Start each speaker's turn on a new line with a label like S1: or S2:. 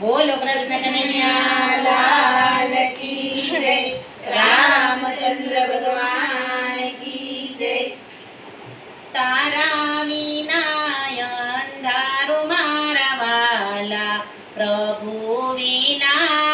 S1: બોલો કૃષ્ણ કનૈયા લાલ કી જય. રામચંદ્ર ભગવાન કી જય. તારા વિનાય અંધારું મારા વાલા. પ્રભુ વિના